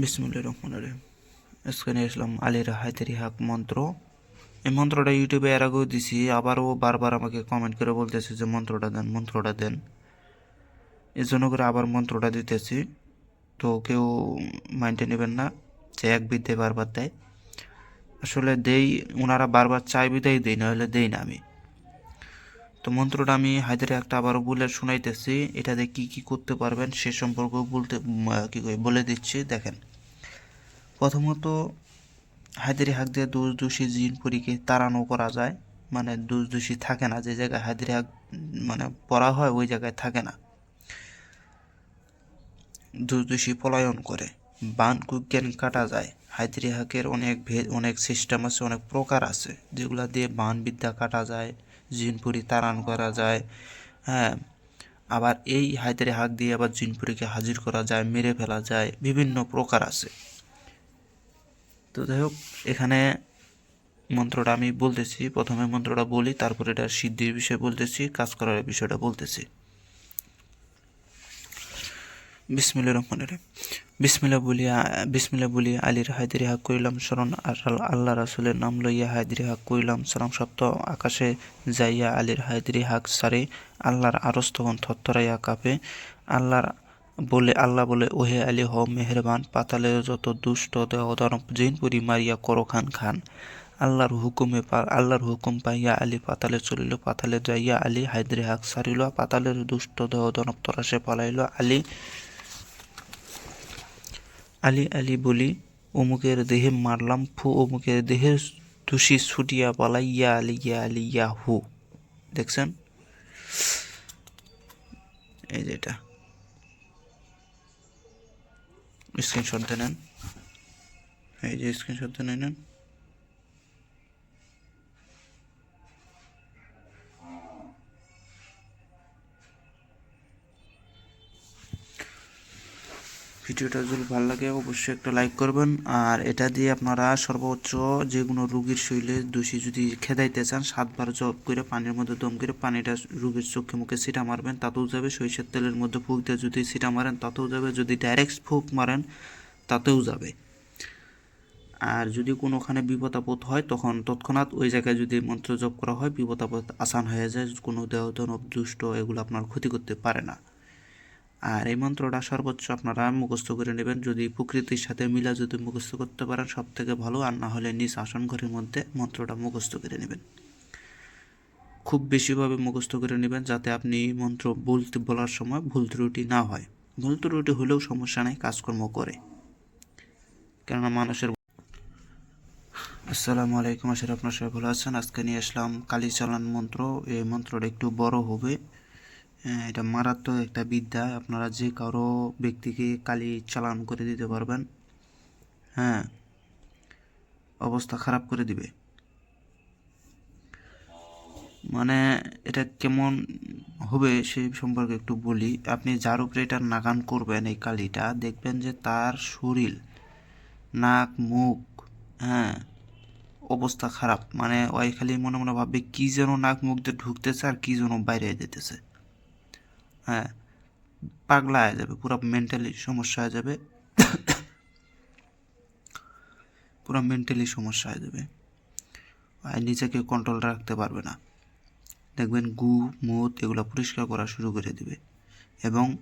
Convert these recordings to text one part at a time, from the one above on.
বিসমুল্লাহ রহমান রহিম। আজকে নিয়ে আসলাম আলীর হায়দারি হাক মন্ত্র। এই মন্ত্রটা ইউটিউবে এর আগেও দিছি, আবারও বারবার আমাকে কমেন্ট করে বলতেছে যে, মন্ত্রটা দেন মন্ত্রটা দেন। এই জন্য করে আবার মন্ত্রটা দিতেছি। তো কেউ মাইন্ডে নেবেন না, যে এক বিদ্যে বারবার দেয়। আসলে দেই ওনারা বারবার চাই বিদায় দেই না হলে দেই না আমি। তো মন্ত্রটা আমি হায়দারে একটা আবারও বলে শোনাইতেছি। এটাতে কি কি করতে পারবেন সে সম্পর্কেও বলতে কি বলে দিচ্ছি, দেখেন। প্রথমত, হায়দারি হাক দিয়ে দোষ দোষী জিন পরীকে তাড়ানো করা যায়। মানে দোষ দোষী থাকে না, যে জায়গায় হায়দারি হাক মানে পড়া হয়, ওই জায়গায় থাকে না। দোষ দোষী পলায়ন করে, বান কুজ্ঞান কাটা যায়। হায়দারি হাকের অনেক ভেদ অনেক সিস্টেম আছে, অনেক প্রকার আছে, যেগুলা দিয়ে বান বিদ্যা কাটা যায়। জিনপুরি তাড়ান করা যায় হ্যাঁ। আবার এই হায়দারি হাক দিয়ে আবার জিনপুরিকে হাজির করা যায়, মেরে ফেলা যায়, বিভিন্ন প্রকার আছে। তো যাই হোক, এখানে মন্ত্রটা আমি বলতেছি, প্রথমে মন্ত্রটা বলি, তারপরে এটা সিদ্ধির বিষয়ে বলতেছি, কাজ করার বিষয়টা বলতেছি। বিসমিল্লা রহমান রহিম। বিসমিল্লা বলিয়া বিসমিল্লা বলিয়া আলীর হায়দারি হাক করিলাম স্মরণ আল্লাহ রাসুলের নাম লইয়া হায়দারি হাক করিলাম স্মরণ সপ্ত আকাশে যাইয়া আলীর হায়দারি হাক সারে, আল্লাহর আরস তখন থরথরাইয়া কাঁপে, আল্লাহর বলে, আল্লাহ বলে, ওহে আলী, হ মেহেরবান পাতালের যত দুষ্ট দেহদানব জিনপুরি মারিয়া করো খান খান। আল্লাহর হুকুমে আল্লাহর হুকুম পাইয়া আলী পাতালে চলিল, পাতালে যাইয়া আলী হায়দারি হাক সারিল, পাতালের দুষ্ট দেহদানব তরাসে পালাইল, আলী আলী আলী বলি, অমুকের দেহে মারলাম, ফু, অমুকের দেহে তুষি ছুটিয়া পালাই, ইয়া আলী ইয়া আলী, ইয়া হু। দেখছেন? এই যে এটা। স্ক্রিনশট নেন। এই যে স্ক্রিনশট নেন। ভিডিওটা যদি ভালো লাগে, অবশ্যই একটা লাইক করবেন। আর এটা দিয়ে আপনারা সর্বোচ্চ যে কোনো রুগীর শরীরে দোষী যদি খেদাইতে চান, সাতবার জব করে পানির মধ্যে দম করে পানিটা রুগীর চোখে মুখে ছিটা মারবেন, তাতেও যাবে সরিষার তেলের মধ্যে ফুক দিয়ে যদি ছিটা মারেন, তাতেও যাবে। যদি ডাইরেক্ট ফুক মারেন, তাতেও যাবে। আর যদি কোনোখানে বিপদ আপদ হয়, তখন তৎক্ষণাৎ ওই জায়গায় যদি মন্ত্র জপ করা হয় বিপদ আপদ আসান হয়ে যায়, কোনো দেহ দুষ্ট এগুলো আপনার ক্ষতি করতে পারে না। আর এই মন্ত্রটা সর্বোচ্চ আপনারা মুখস্থ করে নেবেন। যদি প্রকৃতির সাথে মিলা যদি মুখস্থ করতে পারেন সব থেকে ভালো। আর না হলে নিজ আসন ঘরের মধ্যে মন্ত্রটা মুখস্থ করে নেবেন। খুব বেশিভাবে মুখস্থ করে নেবেন যাতে আপনি মন্ত্র বলতে বলার সময় ভুল ত্রুটি না হয়। ভুল ত্রুটি হলেও সমস্যা নেই, কাজকর্ম করে। কেননা মানুষের আসসালামু আলাইকুম, আশা করি আপনার সবাই ভালো আছেন। আজকে নিয়ে আসলাম কালী চালান মন্ত্র। এই মন্ত্রটা একটু বড় হবে। এটা মারাত্মক একটা বিদ্যা। আপনারা যে কারও ব্যক্তিকে কালি চালান করে দিতে পারবেন হ্যাঁ অবস্থা খারাপ করে দিবে। মানে এটা কেমন হবে সেই সম্পর্কে একটু বলি। আপনি যার উপরে এটা নাগান করবেন এই কালিটা, দেখবেন যে তার শরীর, নাক, মুখ হ্যাঁ অবস্থা খারাপ। মানে ওই খালি মনে মনে ভাববে, কি যেন নাক মুখ দিয়ে ঢুকতেছে আর কি যেন বাইরে যেতেছে। হ্যাঁ পাগলা হয়ে যাবে, পুরো মেন্টালি সমস্যা হয়ে যাবে। পুরো মেন্টালি সমস্যা হয়ে যাবে। আর নিজেকে কন্ট্রোল রাখতে পারবে না। দেখবেন গু মুত এগুলো পরিষ্কার করা শুরু করে দিবে। এবং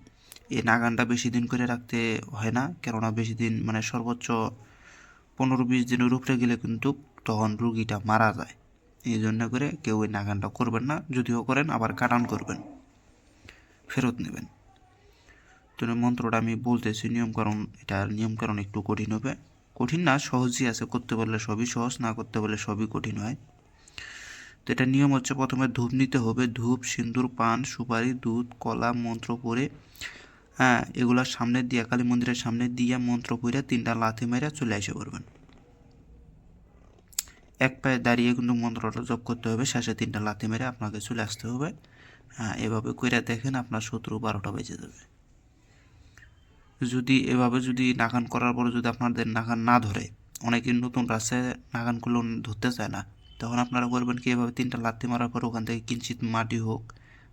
এই নাগানটা বেশি দিন করে রাখতে হয় না, কেননা বেশি দিন মানে সর্বোচ্চ পনেরো বিশ দিনের উপরে গেলে কিন্তু তখন রুগীটা মারা যায়। এই জন্য করে কেউ ওই নাগানটা করবেন না, যদিও করেন, আবার কাটান করবেন। ফেরত নেবেন। তো মন্ত্রটা আমি বলতেছি নিয়মকরণ এটার নিয়মকরণ একটু কঠিন হবে। কঠিন না, সহজই আছে করতে পারলে সবই সহজ, না করতে পারলে সবই কঠিন হয়। তো এটা নিয়ম হচ্ছে প্রথমে ধূপ নিতে হবে। ধূপ সিন্দুর পান, সুপারি, দুধ, কলা, মন্ত্র পরে হ্যাঁ এগুলার সামনে দিয়া, কালী মন্দিরের সামনে দিয়া মন্ত্র পড়ে তিনটা লাথি মেরে চলে এসে পড়বেন। এক পায়ে দাঁড়িয়ে কিন্তু মন্ত্রটা জপ করতে হবে। শেষে তিনটা লাথি মেরে আপনাকে চলে আসতে হবে। হ্যাঁ এভাবে কইরা দেখেন আপনার শত্রু বারোটা বেজে যাবে। যদি, এভাবে যদি নাগান করার পরে যদি আপনাদের নাগান না ধরে অনেকে নতুন রাস্তায় নাগানগুলো ধরতে চায় না, তখন আপনারা করবেন কি, এভাবে তিনটা লাথি মারার পর ওখান থেকে কিঞ্চিত মাটি হোক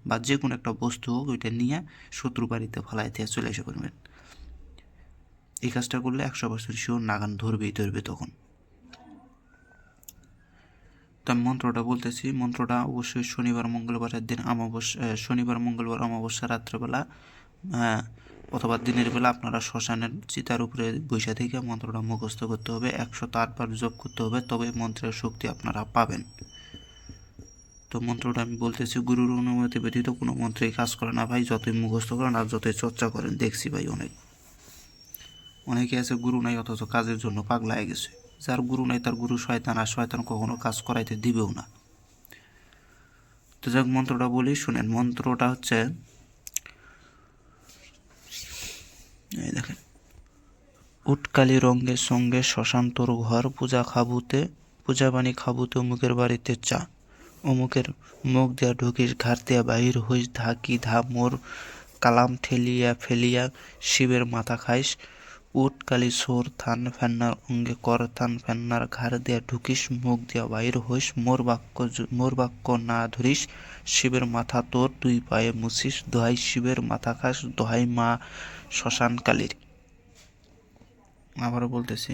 বা যে কোনো একটা বস্তু হোক, ওইটা নিয়ে শত্রু বাড়িতে ফেলাই দিয়ে চলে এসে করবেন এই কাজটা করলে একশো পার্সেন্ট শিওর নাগান ধরবেই, ধরবে তখন। তো আমি মন্ত্রটা বলতেছি। মন্ত্রটা অবশ্যই শনিবার, মঙ্গলবারের দিন অমাবস্যা শনিবার, মঙ্গলবার, অমাবস্যা রাত্রেবেলা অথবা দিনের বেলা আপনারা শ্মশানের চিতার উপরে বৈশা থেকে মন্ত্রটা মুখস্থ করতে হবে। একশো আটবার জপ করতে হবে, তবে মন্ত্রের শক্তি আপনারা পাবেন। তো মন্ত্রটা আমি বলতেছি, গুরুর অনুমতি ব্যতীত কোনো মন্ত্রেই কাজ করে না ভাই। যতই মুখস্থ করেন আর যতই চর্চা করেন, দেখছি ভাই অনেক। অনেকে আছে, গুরু নাই, অথচ কাজের জন্য পাগলা হয়ে গেছে। যার গুরু নাই, তার গুরু শয়তান, আর শয়তান কখনো কাজ করাইতে দিবেও না। তো যাক, মন্ত্রটা বলি, শুনেন, মন্ত্রটা হচ্ছে, এই দেখেন, উটকালি রঙ্গের সঙ্গে শ্মশান তোর ঘর, পূজা খাবুতে, পূজা বাণী খাবুতে অমুকের বাড়িতে চা, অমুকের মুখ দিয়া ঢুকিস ঘাট দিয়া বাহির হইস ধাকি ধা মোর কালাম ঠেলিয়া ফেলিয়া শিবের মাথা খাইস উট, কালি সোর থান ফেন্নার অঙ্গে কর, থান ফেন্নার ঘাড় দিয়া ঢুকিস, মুখ দিয়া বাইর হইস, মোর বাক্য মোর বাক্য না ধরিস, শিবের মাথা তোর, দুই পায়ে মুছিস, দোহাই শিবের মাথা খাস, দোহাই মা শ্মশান কালীর। আবারও বলতেছি।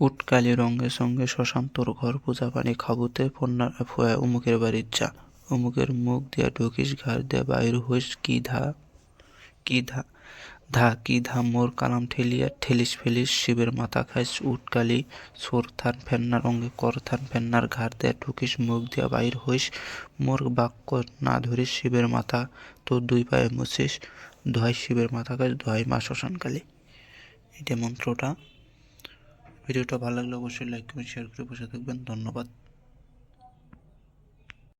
উটকালি রঙের সঙ্গে শ্মশান তোর ঘর, পূজা পানি খাবুতে, ফন্নার অমুকের বাড়ির চা। অমুকের মুখ দিয়া ঢুকিস, ঘাড় দিয়া বাইর হইস, কি ধা কি ধা ধা কি ধা মোর কালাম ঠেলিয়া ঠেলিস ফেলিস, শিবের মাথা খাইস উটকালি সোর থান ফেন্নার অঙ্গে কর থান ফেন্নার ঘাড় দেয়া ঢুকিস মুখ দিয়া বাইর হইস, মোর বাক্য না ধরিস, শিবের মাথা তোর দুই পায়ে মুছিস দোহাই শিবের মাথা খাইস দোহাই মা শ্মশানকালী এটা মন্ত্রটা। ভিডিওটা ভালো লাগলে অবশ্যই লাইক কমেন্ট শেয়ার করে বসে থাকবেন। ধন্যবাদ।